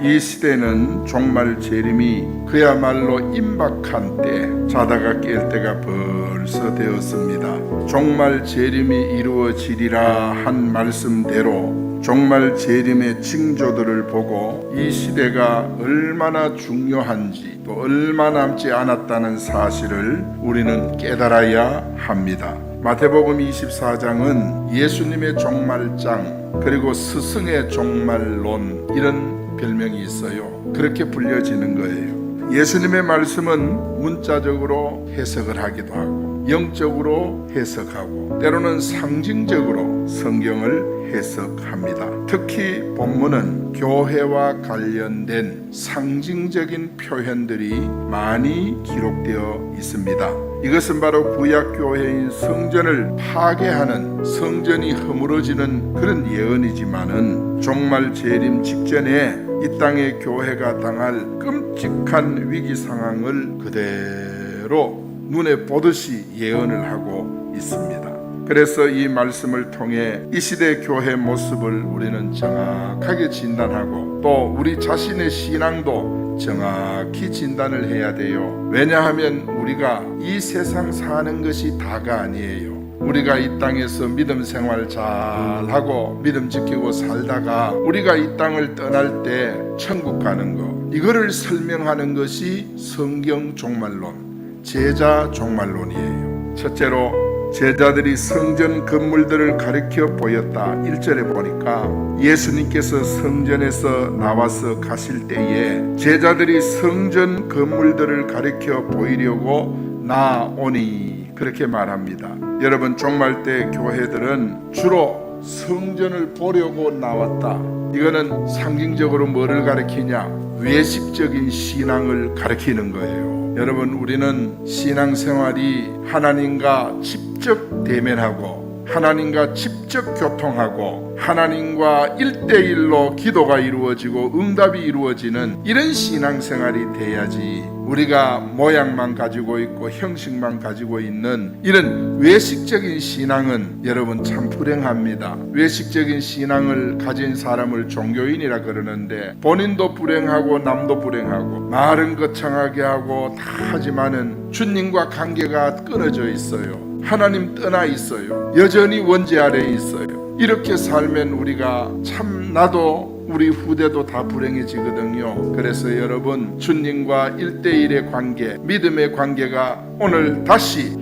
이 시대는 종말 재림이 그야말로 임박한 때 자다가 깰 때가 벌써 되었습니다. 종말 재림이 이루어지리라 한 말씀대로 종말 재림의 징조들을 보고 이 시대가 얼마나 중요한지 또 얼마 남지 않았다는 사실을 우리는 깨달아야 합니다. 마태복음 24장은 예수님의 종말장 그리고 스승의 종말론 이런 별명이 있어요. 그렇게 불려지는 거예요. 예수님의 말씀은 문자적으로 해석을 하기도 하고 영적으로 해석하고 때로는 상징적으로 성경을 해석합니다. 특히 본문은 교회와 관련된 상징적인 표현들이 많이 기록되어 있습니다. 이것은 바로 구약 교회인 성전을 파괴하는 성전이 허물어지는 그런 예언이지만은 종말 재림 직전에 이 땅의 교회가 당할 끔찍한 위기 상황을 그대로 눈에 보듯이 예언을 하고 있습니다. 그래서 이 말씀을 통해 이 시대 교회 모습을 우리는 정확하게 진단하고 또 우리 자신의 신앙도 정확히 진단을 해야 돼요. 왜냐하면 우리가 이 세상 사는 것이 다가 아니에요. 우리가 이 땅에서 믿음 생활 잘 하고 믿음 지키고 살다가 우리가 이 땅을 떠날 때 천국 가는 거 이거를 설명하는 것이 성경 종말론, 제자 종말론이에요. 첫째로 제자들이 성전 건물들을 가리켜 보였다. 1절에 보니까 예수님께서 성전에서 나와서 가실 때에 제자들이 성전 건물들을 가리켜 보이려고 나오니 그렇게 말합니다. 여러분 종말 때 교회들은 주로 성전을 보려고 나왔다. 이거는 상징적으로 뭐를 가리키냐? 외식적인 신앙을 가리키는 거예요. 여러분 우리는 신앙생활이 하나님과 직접 대면하고 하나님과 직접 교통하고 하나님과 일대일로 기도가 이루어지고 응답이 이루어지는 이런 신앙생활이 돼야지 우리가 모양만 가지고 있고 형식만 가지고 있는 이런 외식적인 신앙은 여러분 참 불행합니다. 외식적인 신앙을 가진 사람을 종교인이라 그러는데 본인도 불행하고 남도 불행하고 말은 거창하게 하고 다 하지만은 주님과 관계가 끊어져 있어요. 하나님 떠나 있어요. 여전히 원죄 아래에 있어요. 이렇게 살면 우리가 참 나도 우리 후대도 다 불행해지거든요. 그래서 여러분 주님과 일대일의 관계, 믿음의 관계가 오늘 다시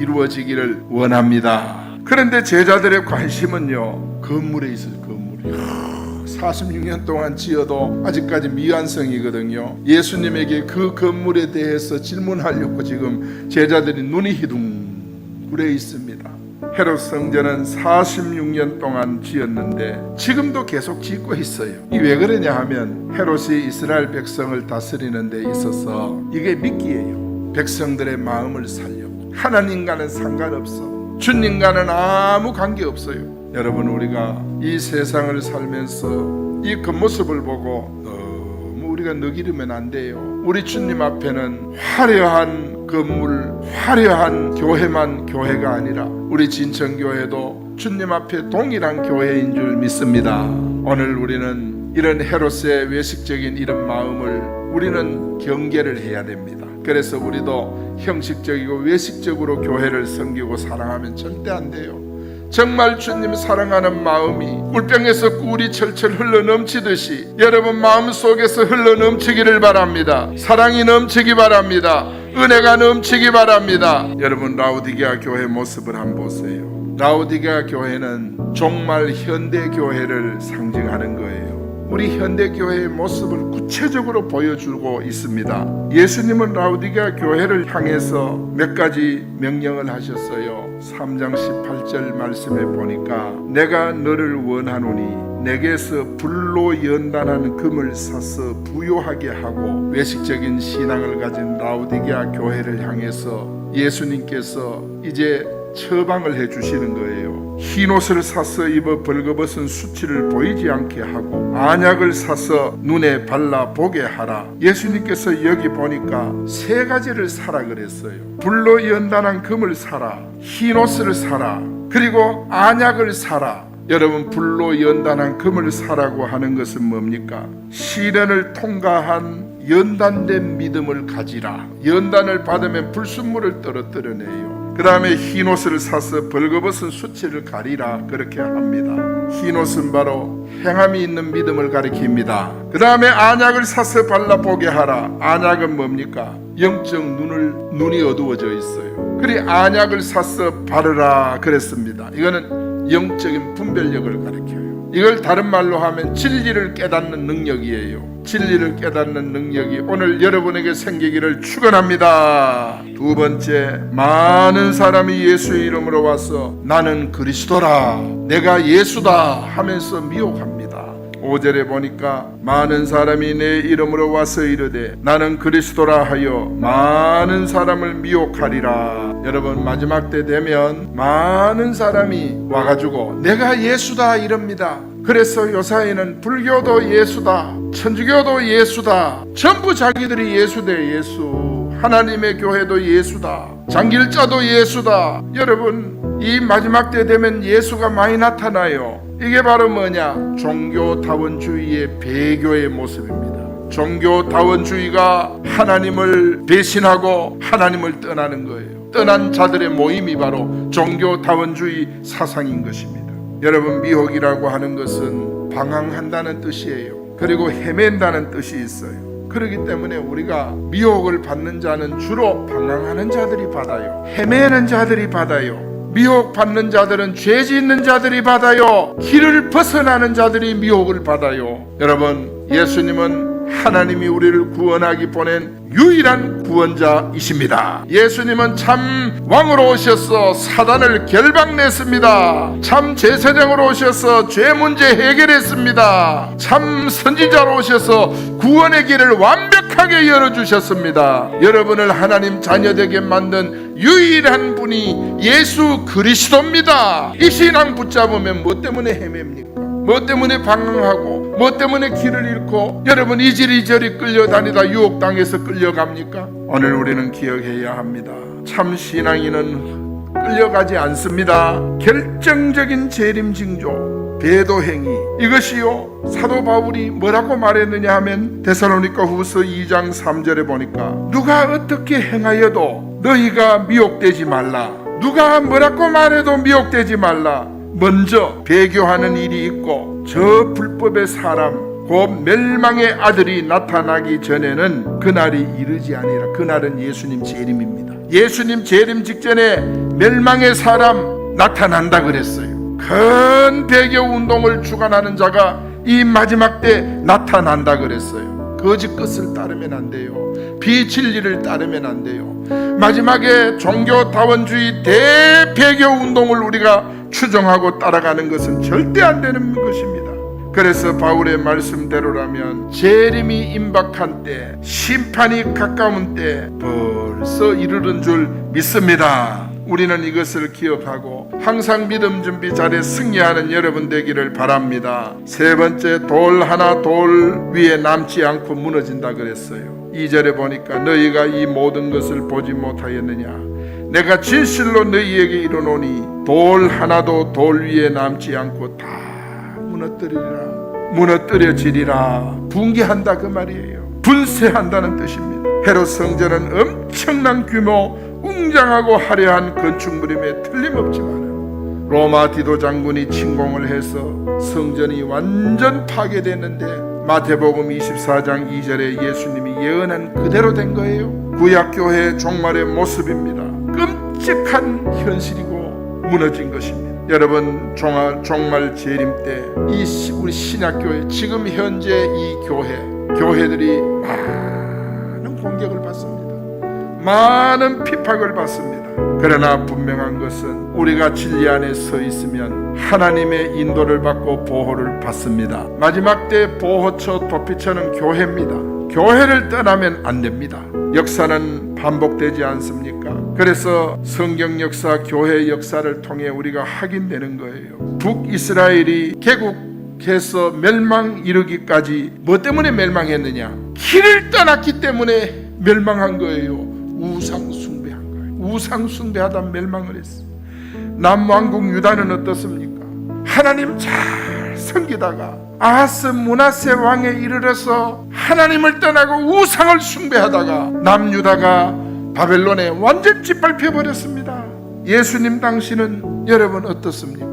이루어지기를 원합니다. 그런데 제자들의 관심은요 건물에 있어요. 건물에. 46년 동안 지어도 아직까지 미완성이거든요. 예수님에게 그 건물에 대해서 질문하려고 지금 제자들이 눈이 희둥그레 있습니다. 헤롯 성전은 46년 동안 지었는데 지금도 계속 짓고 있어요. 이 왜 그러냐 하면 헤롯이 이스라엘 백성을 다스리는 데 있어서 이게 미끼예요. 백성들의 마음을 살려고. 하나님과는 상관없어. 주님과는 아무 관계 없어요. 여러분 우리가 이 세상을 살면서 이 겉모습을 보고 너무 우리가 느끼려면 안 돼요. 우리 주님 앞에는 화려한 건물, 화려한 교회만 교회가 아니라 우리 진천교회도 주님 앞에 동일한 교회인 줄 믿습니다. 오늘 우리는 이런 헤롯의 외식적인 이런 마음을 우리는 경계를 해야 됩니다. 그래서 우리도 형식적이고 외식적으로 교회를 섬기고 사랑하면 절대 안 돼요. 정말 주님 사랑하는 마음이 물병에서 꿀이 철철 흘러 넘치듯이 여러분 마음 속에서 흘러 넘치기를 바랍니다. 사랑이 넘치기 바랍니다. 은혜가 넘치기 바랍니다. 여러분 라우디게아 교회 모습을 한번 보세요. 라우디게아 교회는 종말 현대 교회를 상징하는 거예요. 우리 현대 교회의 모습을 구체적으로 보여주고 있습니다. 예수님은 라우디게아 교회를 향해서 몇 가지 명령을 하셨어요. 3장 18절 말씀에 보니까 내가 너를 원하노니 내게서 불로 연단하는 금을 사서 부요하게 하고 외식적인 신앙을 가진 라우디게아 교회를 향해서 예수님께서 이제 처방을 해 주시는 거예요. 흰 옷을 사서 입어 벌거벗은 수치를 보이지 않게 하고 안약을 사서 눈에 발라 보게 하라. 예수님께서 여기 보니까 세 가지를 사라 그랬어요. 불로 연단한 금을 사라. 흰 옷을 사라. 그리고 안약을 사라. 여러분 불로 연단한 금을 사라고 하는 것은 뭡니까? 시련을 통과한 연단된 믿음을 가지라. 연단을 받으면 불순물을 떨어뜨려내요. 그 다음에 흰 옷을 사서 벌거벗은 수치를 가리라 그렇게 합니다. 흰 옷은 바로 행함이 있는 믿음을 가리킵니다. 그 다음에 안약을 사서 발라보게 하라. 안약은 뭡니까? 영적 눈을 눈이 어두워져 있어요. 그리 안약을 사서 바르라 그랬습니다. 이거는 영적인 분별력을 가리켜요. 이걸 다른 말로 하면 진리를 깨닫는 능력이에요. 진리를 깨닫는 능력이 오늘 여러분에게 생기기를 축원합니다. 두 번째, 많은 사람이 예수의 이름으로 와서 나는 그리스도라, 내가 예수다 하면서 미혹합니다. 5절에 보니까 많은 사람이 내 이름으로 와서 이르되 나는 그리스도라 하여 많은 사람을 미혹하리라. 여러분 마지막 때 되면 많은 사람이 와가지고 내가 예수다 이럽니다. 그래서 요사이는 불교도 예수다, 천주교도 예수다, 전부 자기들이 예수 대 예수, 하나님의 교회도 예수다, 장길자도 예수다. 여러분 이 마지막 때 되면 예수가 많이 나타나요. 이게 바로 뭐냐? 종교다원주의의 배교의 모습입니다. 종교다원주의가 하나님을 배신하고 하나님을 떠나는 거예요. 떠난 자들의 모임이 바로 종교다원주의 사상인 것입니다. 여러분 미혹이라고 하는 것은 방황한다는 뜻이에요. 그리고 헤맨다는 뜻이 있어요. 그렇기 때문에 우리가 미혹을 받는 자는 주로 방황하는 자들이 받아요. 헤매는 자들이 받아요. 미혹 받는 자들은 죄 짓는 자들이 받아요. 길을 벗어나는 자들이 미혹을 받아요. 여러분, 예수님은 하나님이 우리를 구원하기 보낸 유일한 구원자이십니다. 예수님은 참 왕으로 오셔서 사단을 결박냈습니다. 참 제사장으로 오셔서 죄 문제 해결했습니다. 참 선지자로 오셔서 구원의 길을 완벽 하게 열어주셨습니다. 여러분을 하나님 자녀되게 만든 유일한 분이 예수 그리스도입니다. 이 신앙 붙잡으면 뭐 때문에 헤맵니까? 뭐 때문에 방황하고 뭐 때문에 길을 잃고 여러분 이리저리 끌려다니다 유혹당해서 끌려갑니까? 오늘 우리는 기억해야 합니다. 참 신앙인은 끌려가지 않습니다. 결정적인 재림 징조 배도 행위 이것이요 사도 바울이 뭐라고 말했느냐 하면 데살로니가 후서 2장 3절에 보니까 누가 어떻게 행하여도 너희가 미혹되지 말라 누가 뭐라고 말해도 미혹되지 말라 먼저 배교하는 일이 있고 저 불법의 사람 곧 멸망의 아들이 나타나기 전에는 그날이 이르지 아니라 그날은 예수님 재림입니다. 예수님 재림 직전에 멸망의 사람 나타난다 그랬어요. 큰 배교 운동을 주관하는 자가 이 마지막 때 나타난다 그랬어요. 거짓 것을 따르면 안 돼요. 비진리를 따르면 안 돼요. 마지막에 종교 다원주의 대배교 운동을 우리가 추종하고 따라가는 것은 절대 안 되는 것입니다. 그래서 바울의 말씀대로라면 재림이 임박한 때, 심판이 가까운 때 벌써 이르는 줄 믿습니다. 우리는 이것을 기억하고 항상 믿음 준비 잘해 승리하는 여러분 되기를 바랍니다. 세 번째 돌 하나 돌 위에 남지 않고 무너진다 그랬어요. 2절에 보니까 너희가 이 모든 것을 보지 못하였느냐 내가 진실로 너희에게 이르노니 돌 하나도 돌 위에 남지 않고 다 무너뜨리리라. 무너뜨려지리라. 붕괴한다 그 말이에요. 분쇄한다는 뜻입니다. 헤롯 성전은 엄청난 규모 웅장하고 화려한 건축물임에 틀림없지만 로마 디도 장군이 침공을 해서 성전이 완전 파괴됐는데 마태복음 24장 2절에 예수님이 예언한 그대로 된 거예요. 구약교회 종말의 모습입니다. 끔찍한 현실이고 무너진 것입니다. 여러분 종말, 종말 재림 때 이 우리 신약교회 지금 현재 이 교회 교회들이 많은 공격을 받습니다. 많은 피박을 받습니다. 그러나 분명한 것은 우리가 진리 안에 서 있으면 하나님의 인도를 받고 보호를 받습니다. 마지막 때 보호처 도피처는 교회입니다. 교회를 떠나면 안 됩니다. 역사는 반복되지 않습니까? 그래서 성경 역사, 교회 역사를 통해 우리가 확인되는 거예요. 북이스라엘이 개국해서 멸망 이르기까지 뭐 때문에 멸망했느냐? 길을 떠났기 때문에 멸망한 거예요. 우상 숭배한 거예요. 우상 숭배하다 멸망을 했어. 남왕국 유다는 어떻습니까? 하나님 잘 섬기다가 아하스 문하세 왕에 이르러서 하나님을 떠나고 우상을 숭배하다가 남유다가 바벨론에 완전 짓밟혀 버렸습니다. 예수님 당신은 여러분 어떻습니까?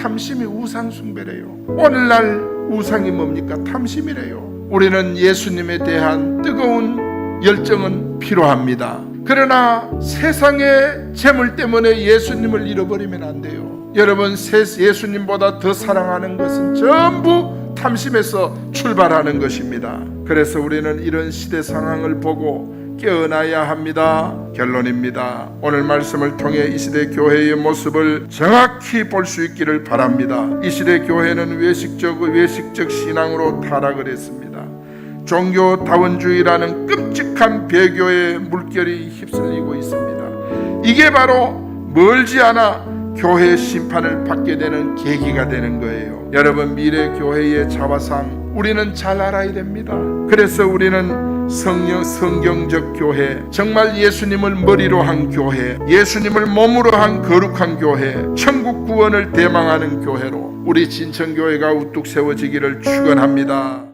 탐심이 우상 숭배래요. 오늘날 우상이 뭡니까? 탐심이래요. 우리는 예수님에 대한 뜨거운 열정은 필요합니다. 그러나 세상의 재물 때문에 예수님을 잃어버리면 안 돼요. 여러분 세- 예수님보다 더 사랑하는 것은 전부 탐심에서 출발하는 것입니다. 그래서 우리는 이런 시대 상황을 보고 깨어나야 합니다. 결론입니다. 오늘 말씀을 통해 이 시대 교회의 모습을 정확히 볼 수 있기를 바랍니다. 이 시대 교회는 외식적 외식적 신앙으로 타락을 했습니다. 종교 다원주의라는 끔찍한 배교의 물결이 휩쓸리고 있습니다. 이게 바로 멀지 않아 교회 심판을 받게 되는 계기가 되는 거예요. 여러분 미래 교회의 자화상 우리는 잘 알아야 됩니다. 그래서 우리는 성령 성경적 교회, 정말 예수님을 머리로 한 교회, 예수님을 몸으로 한 거룩한 교회, 천국 구원을 대망하는 교회로 우리 진천교회가 우뚝 세워지기를 축원합니다.